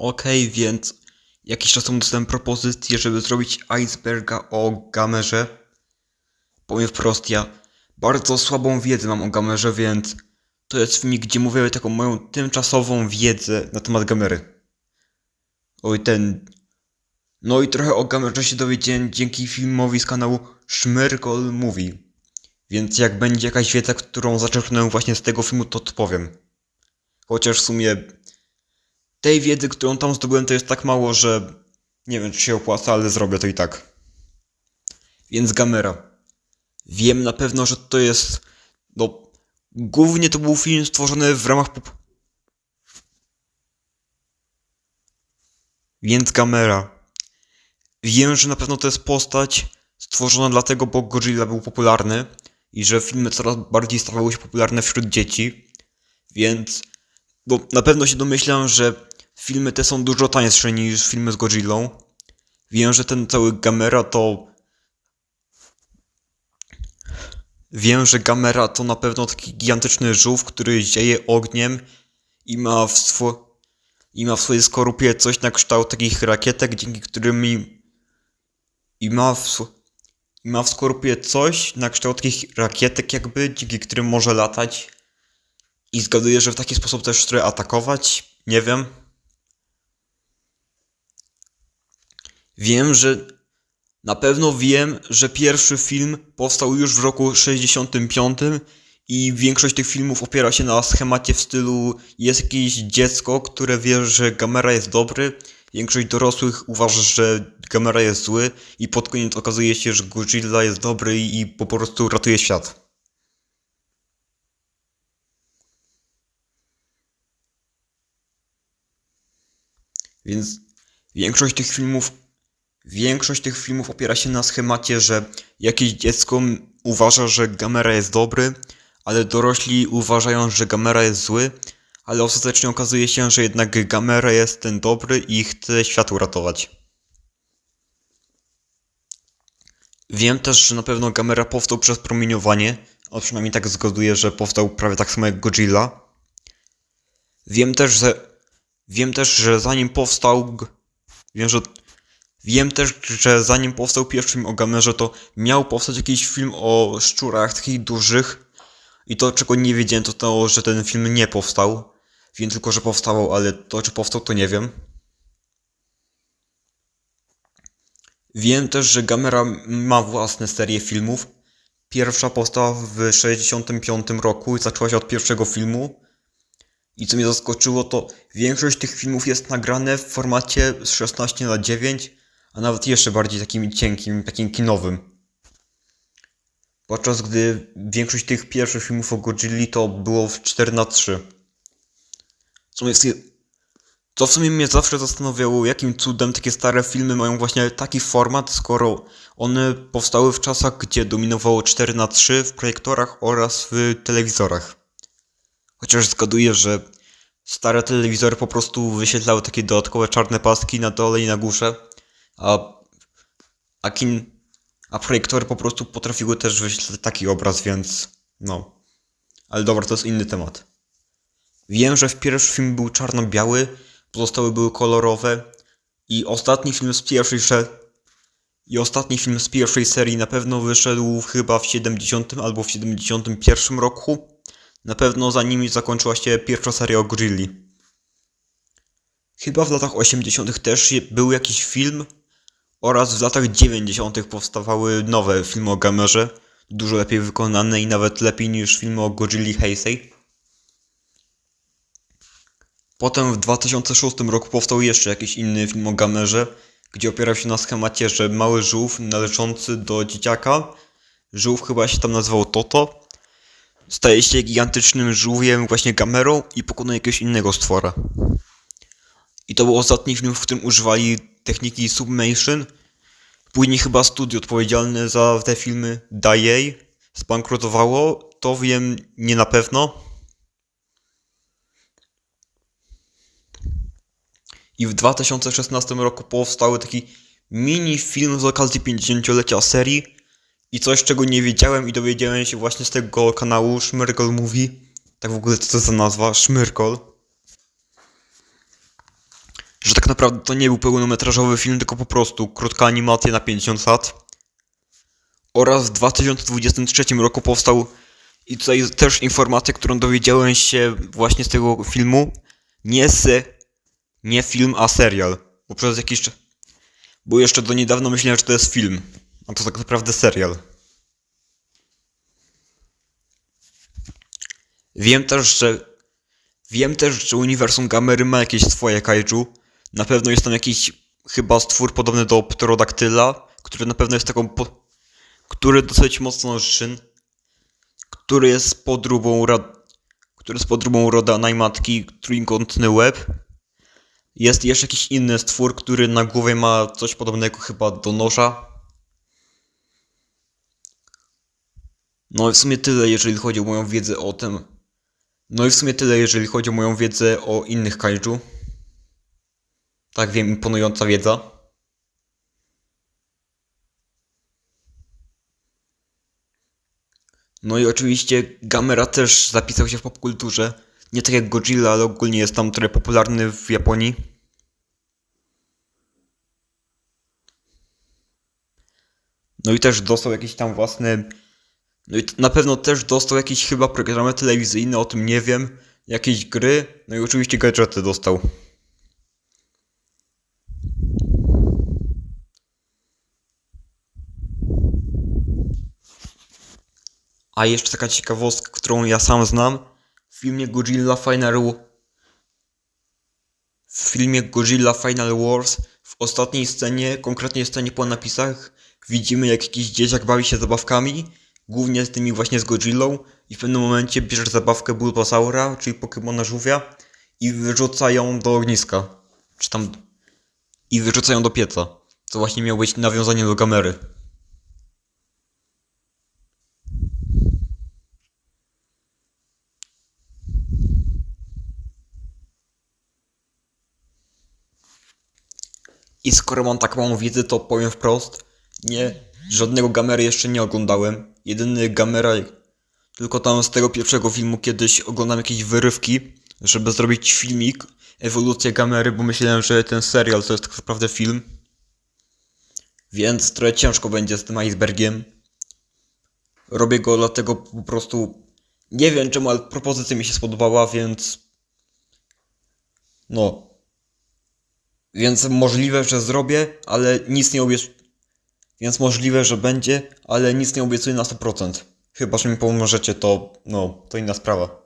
Okej, więc jakiś czas temu dostałem propozycję, żeby zrobić iceberga o gamerze. Powiem wprost, ja bardzo słabą wiedzę mam o gamerze, więc to jest filmik, gdzie mówię taką moją tymczasową wiedzę na temat gamery. Oj, ten... No i trochę o gamerze się dowiedziałem dzięki filmowi z kanału Szmyrkol Movie. Więc jak będzie jakaś wiedza, którą zaczerpnąłem właśnie z tego filmu, to odpowiem. Chociaż w sumie tej wiedzy, którą tam zdobyłem, to jest tak mało, że nie wiem, czy się opłaca, ale zrobię to i tak. Więc Gamera. Wiem na pewno, że to jest. No. Głównie to był film stworzony w ramach. Pop... Więc Gamera. Wiem, że na pewno to jest postać stworzona dlatego, bo Godzilla był popularny i że filmy coraz bardziej stawały się popularne wśród dzieci. Więc bo na pewno się domyślam, że filmy te są dużo tańsze niż filmy z Godzillą. Wiem, że ten cały Gamera to. Wiem, że Gamera to na pewno taki gigantyczny żółw, który zieje ogniem i ma w, swo... i ma w swojej skorupie coś na kształt takich rakietek, dzięki którym i, ma w i ma w skorupie coś na kształt takich rakietek jakby, dzięki którym może latać. I zgaduję, że w taki sposób też trochę atakować. Nie wiem. Wiem, że na pewno wiem, że pierwszy film powstał już w roku 65 i większość tych filmów opiera się na schemacie w stylu jest jakieś dziecko, które wie, że Gamera jest dobry. Większość dorosłych uważa, że Gamera jest zły i pod koniec okazuje się, że Godzilla jest dobry i po prostu ratuje świat. Więc większość tych filmów, większość tych filmów opiera się na schemacie, że jakieś dziecko uważa, że Gamera jest dobry, ale dorośli uważają, że Gamera jest zły, ale ostatecznie okazuje się, że jednak Gamera jest ten dobry i chce świat uratować. Wiem też, że na pewno Gamera powstał przez promieniowanie, a przynajmniej tak zgaduję, że powstał prawie tak samo jak Godzilla. Wiem też, że Wiem też, że zanim powstał. Wiem, że. Wiem też, że zanim powstał pierwszy film o Gamerze, to miał powstać jakiś film o szczurach takich dużych. I to, czego nie wiedziałem, to to, że ten film nie powstał. Wiem tylko, że powstawał, ale to, czy powstał, to nie wiem. Wiem też, że Gamera ma własne serie filmów. Pierwsza powstała w 65 roku i zaczęła się od pierwszego filmu. I co mnie zaskoczyło, to większość tych filmów jest nagrane w formacie z 16 na 9, a nawet jeszcze bardziej takim cienkim, takim kinowym. Podczas gdy większość tych pierwszych filmów o Godzilli to było w 4 na 3. Co, co w sumie mnie zawsze zastanawiało, jakim cudem takie stare filmy mają właśnie taki format, skoro one powstały w czasach, gdzie dominowało 4 na 3 w projektorach oraz w telewizorach. Chociaż zgaduję, że stare telewizory po prostu wyświetlały takie dodatkowe czarne paski na dole i na górze, a, a, kin, a projektory po prostu potrafiły też wyświetlać taki obraz, więc no. Ale dobra, to jest inny temat. Wiem, że w pierwszy film był czarno-biały, pozostałe były kolorowe i ostatni film z pierwszej sze- i ostatni film z pierwszej serii na pewno wyszedł chyba w 70 albo w 71 roku. Na pewno za nimi zakończyła się pierwsza seria o Grilli. Chyba w latach 80. też był jakiś film oraz w latach 90. powstawały nowe filmy o Gamerze, dużo lepiej wykonane i nawet lepiej niż filmy o Godzilli Heisei. Potem w 2006 roku powstał jeszcze jakiś inny film o Gamerze, gdzie opierał się na schemacie, że mały żółw należący do dzieciaka, żółw chyba się tam nazywał Toto, staje się gigantycznym żółwiem właśnie kamerą i pokonuje jakiegoś innego stwora. I to był ostatni film, w którym używali techniki submation. Później chyba studio odpowiedzialne za te filmy Dajei zbankrutowało. To wiem nie na pewno. I w 2016 roku powstał taki mini film z okazji 50-lecia serii, i coś, czego nie wiedziałem i dowiedziałem się właśnie z tego kanału Szmyrkol Mówi. Tak w ogóle co to za nazwa? Szmyrkol. Że tak naprawdę to nie był pełnometrażowy film, tylko po prostu krótka animacja na 50 lat. Oraz w 2023 roku powstał i tutaj też informacja, którą dowiedziałem się właśnie z tego filmu. Nie se, nie film, a serial. Bo przez jakiś czas. Bo jeszcze do niedawna myślałem, że to jest film. A to tak naprawdę serial. Wiem też, że. Wiem też, że uniwersum Gamery ma jakieś swoje kaiju. Na pewno jest tam jakiś chyba stwór podobny do pterodaktyla, który na pewno jest taką. Po... który dosyć mocno szyn. Który jest podróbą ra... który jest podróbą roda najmatki trójkątny łeb. Jest jeszcze jakiś inny stwór, który na głowie ma coś podobnego chyba do noża. No i w sumie tyle, jeżeli chodzi o moją wiedzę o tym. No i w sumie tyle, jeżeli chodzi o moją wiedzę o innych kaiju. Tak wiem, imponująca wiedza. No i oczywiście Gamera też zapisał się w popkulturze. Nie tak jak Godzilla, ale ogólnie jest tam trochę popularny w Japonii. No i też dostał jakieś tam własne. No i na pewno też dostał jakieś chyba programy telewizyjne, o tym nie wiem. Jakieś gry. No i oczywiście gadżety dostał. A jeszcze taka ciekawostka, którą ja sam znam. W filmie Godzilla Final w filmie Godzilla Final Wars w ostatniej scenie, konkretnie scenie po napisach, widzimy jak jakiś dzieciak bawi się zabawkami, głównie z tymi właśnie z Godzillą i w pewnym momencie bierze zabawkę Bulbasaura, czyli Pokemona żółwia i wyrzuca ją do ogniska. Czy tam... i wyrzuca ją do pieca. Co właśnie miało być nawiązanie do Gamery. I skoro mam tak małą wiedzę, to powiem wprost. Nie, żadnego Gamery jeszcze nie oglądałem. Jedyny Gamera, tylko tam z tego pierwszego filmu kiedyś oglądam jakieś wyrywki, żeby zrobić filmik, ewolucja Gamery, bo myślałem, że ten serial to jest tak naprawdę film. Więc trochę ciężko będzie z tym icebergiem. Robię go dlatego po prostu... Nie wiem czemu, ale propozycja mi się spodobała, więc... No, więc możliwe, że zrobię, ale nic nie obiecuję. Więc możliwe, że będzie, ale nic nie obiecuję na 100%. Chyba, że mi pomożecie, to no, to inna sprawa.